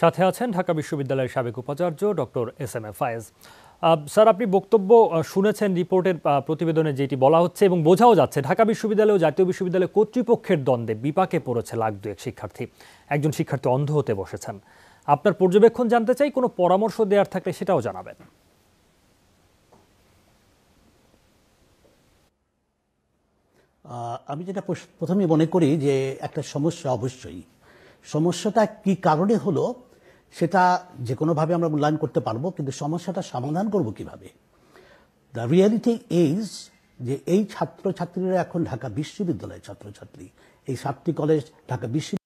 সাথে আছেন ঢাকা বিশ্ববিদ্যালয়ের সাবেক উপাচার্য doctor S M A Faiz. Sir, আপনি বক্তব্য শুনেছেন রিপোর্টের প্রতিবেদনে যেটি বলা হচ্ছে এবং বোঝাও যাচ্ছে, ঢাকা বিশ্ববিদ্যালয় ও জাতীয় বিশ্ববিদ্যালয় কর্তৃপক্ষের দ্বন্দ্বে বিপাকে পড়েছে লাখ দুয়েক শিক্ষার্থী। একজন শিক্ষার্থী অন্ধ হতে বসেছেন। আপনার পর্যবেক্ষণ জানতে চাই, কোনো পরামর্শ দেওয়ার থাকলে সেটাও জানাবেন। আমি যেটা প্রথমে মনে করি যে একটা সমস্যা অবশ্যই। সমস্যাটা কি কারণে হলো? সেটা যে কোনোভাবে আমরা মূল্যায়ন করতে পারব, কিন্তু সমস্যাটা সমাধান করব কীভাবে? দ্য রিয়ালিটি ইজ যে এই ছাত্রছাত্রীরা এখন ঢাকা বিশ্ববিদ্যালয়ের ছাত্রছাত্রী। এই সাতটি কলেজ ঢাকা বিশ্ববিদ্যালয়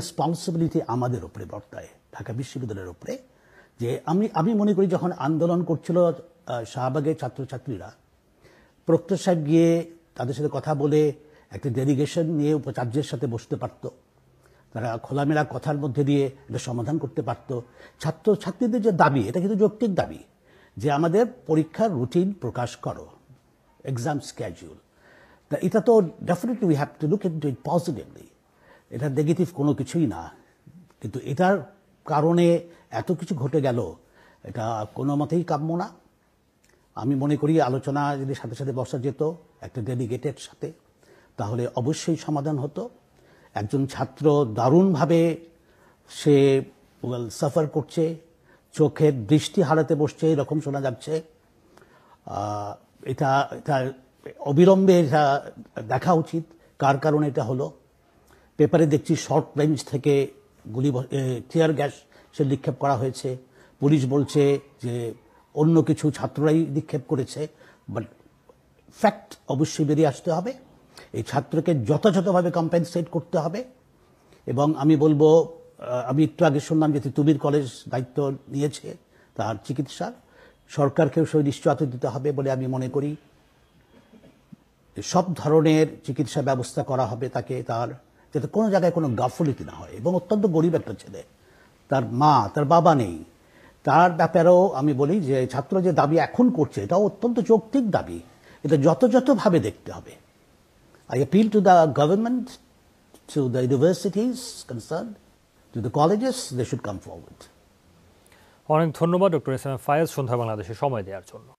রেসপন্সিবিলিটি আমাদের উপরে বর্তায়, ঢাকা বিশ্ববিদ্যালয়ের উপরে। যে আমি আমি মনে করি যখন আন্দোলন করছিল শাহবাগের ছাত্রছাত্রীরা, প্রক্টর সাহেব গিয়ে তাদের সাথে কথা বলে, একটা ডেলিগেশন নিয়ে উপাচার্যের সাথে বসতে পারত। তারা খোলামেলা কথার মধ্যে দিয়ে এটা সমাধান করতে পারত। ছাত্র ছাত্রীদের যে দাবি, এটা কিন্তু যৌক্তিক দাবি, যে আমাদের পরীক্ষার রুটিন প্রকাশ করো এক্সাম স্ক্যাজুয়াল তা এটা তো definitely we have to look into it it positively এটা নেগেটিভ কোনো কিছুই না। কিন্তু এটার কারণে এত কিছু ঘটে গেল, এটা কোনো মতেই কাম্য না। আমি মনে করি আলোচনা যদি সাথে সাথে বসা যেত, একটা ডেলিগেটের সাথে, তাহলে অবশ্যই সমাধান হতো। একজন ছাত্র দারুণভাবে সে সাফার করছে, চোখের দৃষ্টি হারাতে বসছে, এরকম শোনা যাচ্ছে। এটা এটা অবিলম্বে এটা দেখা উচিত, কার কারণে এটা হলো। পেপারে দেখছি শর্ট রেঞ্জ থেকে গুলি টিয়ার গ্যাস সে নিক্ষেপ করা হয়েছে। পুলিশ বলছে যে অন্য কিছু ছাত্ররাই নিক্ষেপ করেছে বাট ফ্যাক্ট অবশ্যই বেরিয়ে আসতে হবে। এই ছাত্রকে যথাযথভাবে কম্পেনসেট করতে হবে। এবং আমি বলব আমি একটু আগে শুনলাম যে তুবির কলেজ দায়িত্ব নিয়েছে তার চিকিৎসার সরকারকেও সেই নিশ্চয়তা দিতে হবে বলে আমি মনে করি। সব ধরনের চিকিৎসা ব্যবস্থা করা হবে তাকে তার, যাতে কোনো জায়গায় কোনো গাফলিতি না হয়। এবং অত্যন্ত গরিব একটা ছেলে। তার মা, তার বাবা নেই। তার ব্যাপারেও আমি বলি যে ছাত্র যে দাবি এখন করছে, এটাও অত্যন্ত যৌক্তিক দাবি। এটা যথাযথভাবে দেখতে হবে। I appeal to the government to the universities concern to the colleges they should come forward অনেক ধন্যবাদ ডক্টর এস এম ফায়াজ সন্ধ্যা বাংলাদেশে সময় দেওয়ার জন্য।